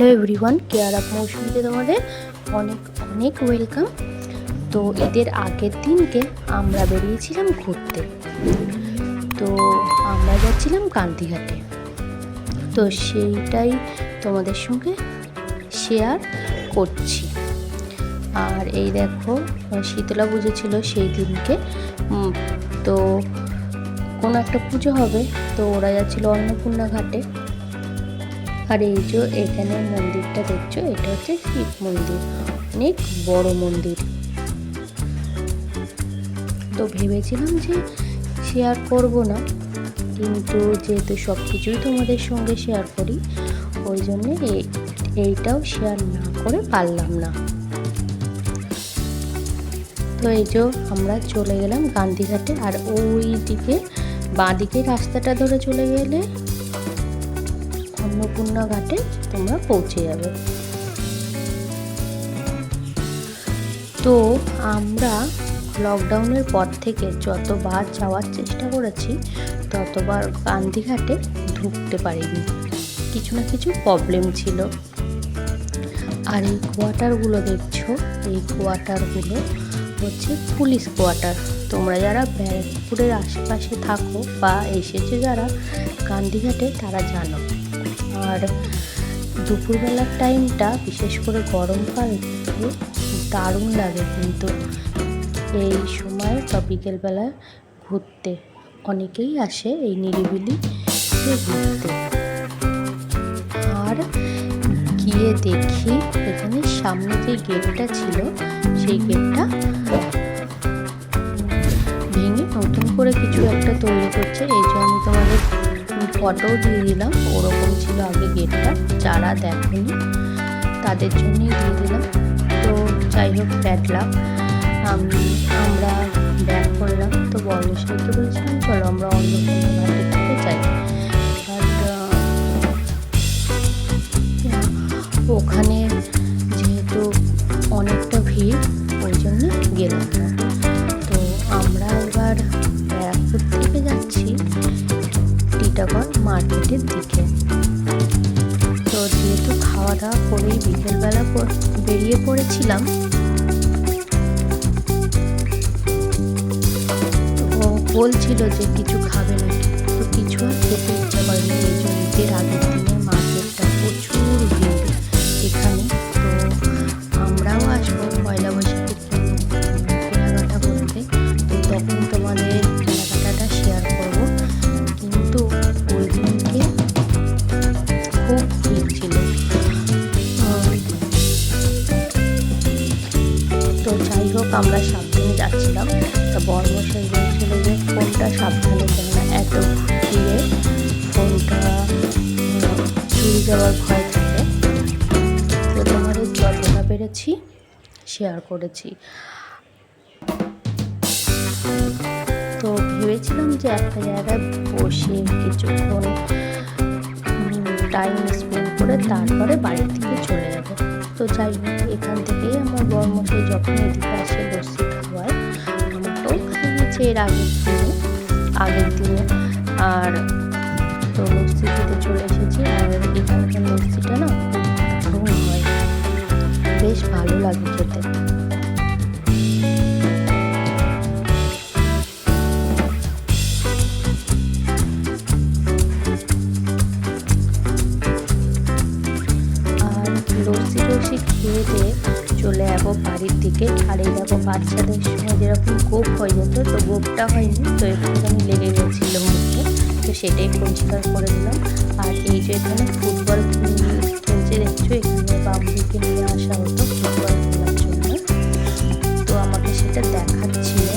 Hello everyone, care up মৌসুমিতে তোমাদের অনেক অনেক ওয়েলকাম। তো ঈদের আগের দিনকে আমরা বেরিয়েছিলাম ঘুরতে। তো আমরা যাচ্ছিলাম কান্তিঘাটে তো সেইটাই তোমাদের সঙ্গে শেয়ার করছি। আর এই দেখো, শীতলা পুজো ছিল সেই দিনকে। তো কোনো একটা পুজো হবে। তো ওরা যাচ্ছিল অন্নপূর্ণা ঘাটে। আর এই যে এখানে মন্দিরটা দেখছ, এটা হচ্ছে শিব মন্দির, অনেক বড় মন্দির। তো ভেবেছিলাম যে শেয়ার করব না, কিন্তু যেহেতু সব কিছুই তোমাদের সঙ্গে শেয়ার করি, ওই জন্যে এই- এইটাও শেয়ার না করে পারলাম না। তো এই যে আমরা চলে গেলাম গান্ধীঘাটে, আর ওই দিকে বাঁ দিকে রাস্তাটা ধরে চলে গেলে অন্নপূর্ণা ঘাটে তোমরা পৌঁছে যাবে। তো আমরা লকডাউনের পর থেকে যতবার যাওয়ার চেষ্টা করেছি, ততবার গান্ধীঘাটে ঢুকতে পারিনি। কিছু না কিছু প্রবলেম ছিল। আর এই কোয়ার্টারগুলো দেখছ, এই কোয়ার্টারগুলো হচ্ছে পুলিশ কোয়ার্টার তোমরা যারা ব্যারাকপুরের আশেপাশে থাকো বা এসেছ যারা গান্ধীঘাটে তারা জানো। আর দুপুরবেলার টাইমটা বিশেষ করে গরমকালে দারুণ লাগে কিন্তু এই সময় বা বিকেলবেলা ঘুরতে। অনেকেই আসে এই নিরিবিলি ঘুরতে। আর গিয়ে দেখি এখানে সামনে যে গেটটা ছিল, সেই গেটটা ভেঙে নতুন করে কিছু একটা তৈরি করছে। এই জন্য তোমাদের ফটো দিয়ে দিলাম। ওরকম ছিল আগে গেটটা। যারা দেখেনি, তাদের জন্যই দিয়ে দিলাম। তো যাই হোক ব্যাড লাক আমরা ব্যাক করলাম। তো বর্ণেশ্বরকে বলেছিলাম চলো আমরা অন্য দিকে যাই। ওখানে যেহেতু অনেকটা ভিড়, ওই জন্য গেলাম তো আমরা এবার টিটাগড় মার্কেটের দিকে। তো যেহেতু খাওয়া দাওয়া করেই বিকেলবেলা বেরিয়ে পড়েছিলাম, ও বলছিল যে কিছু খাবে না তো কিছু আর খেতে ইচ্ছা করেনি, এই জন্য আগের দিনে মার্কেটটা প্রচুর ভিড় এখানে। আমরা সাবধানে যাচ্ছিলাম। তা বর্মশাই বলছিল যে, ফোনটা সাবধানে কেননা এত ভিড়ে ফোনটা চুরি যাওয়ার ভয় থাকে। তো তোমাদের যতটা পেরেছি শেয়ার করেছি। তো ভেবেছিলাম যে একটা জায়গায় বসে কিছুক্ষণ টাইম স্পেন্ড করে তারপরে বাড়ির থেকে চলে যাব। তো যাই হোক, এখান থেকেই আমার বর্মশাই যখন এদিকে আসে লস্যি খাওয়ায় আমাকেও খাইয়েছে এর আগের দিনে আগের দিনে আর তো লস্যি চলে এসেছি, আর এখানকার লস্যিটা না হয় বেশ ভালো লাগে খেতে। চলে বাড়ির দিকে আর এই দেখো বাচ্চাদের সময় যেরকম গোপ হয়ে যেত, তো গোপটা হয়নি, তো একটুখানি লেগে গেছিল মুখে তো সেটাই পরিষ্কার করে দিলাম। আর এই যে এখানে ফুটবল খেলছে, দেখছ? এখানে বাবুকে নিয়ে আসা হতো ফুটবল খেলার জন্য। তো আমাকে সেটা দেখাচ্ছিল।